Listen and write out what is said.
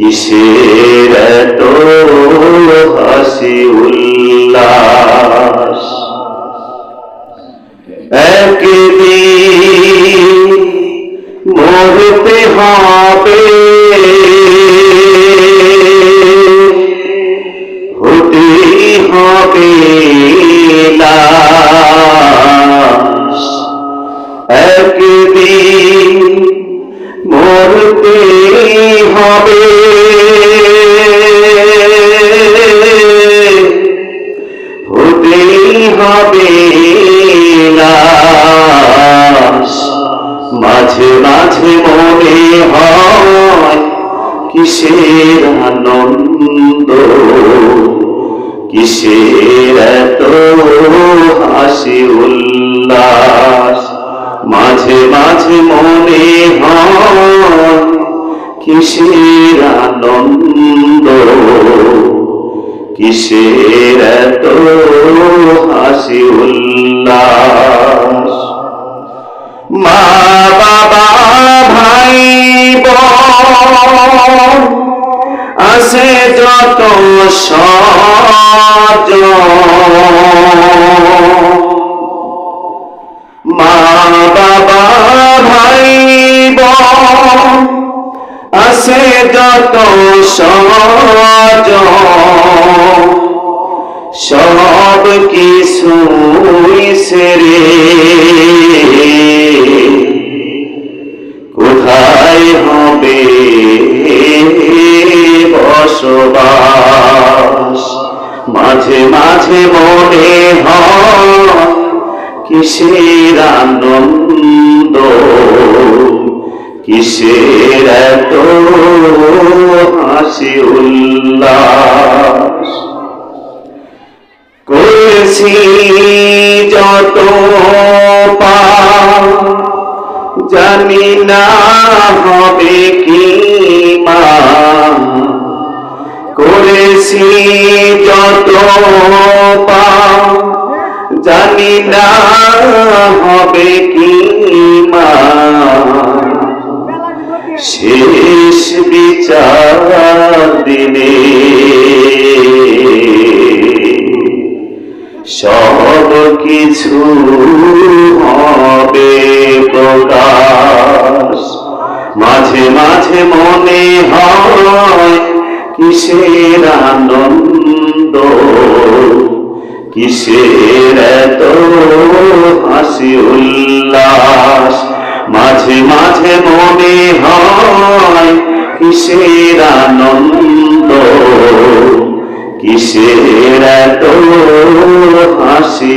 কিসের তো হাসি উল্লাস একদিন মরতে হবে মরতে হবে। হতেই হবে মাঝে মাঝে মনে হয় কিসের আনন্দ কিসের এত হাসি উল্লাস। মাঝে মাঝে মনে হয় কিসের আনন্দ? কিসের এত হাসি উল্লাস? মা বাবা, ভাই আছে যত সজ যত সজ সব কিছু সেরে। কোথায় হবে বসবাস? মাঝে মাঝে মনে হয় কিসের আনন্দ? কিসের এত হাসি উল্লাস? করেছি যত জানি না হবে কি মা করেছি যত জানি না হবে কি শেষ বিচার দিনে সব কিছু হবে প্রকাশ। মাঝে মাঝে মনে হয় কিসের আনন্দ, কিসের এত মাঝে মনে হয় কিসের আনন্দ? কিসের এত হাসি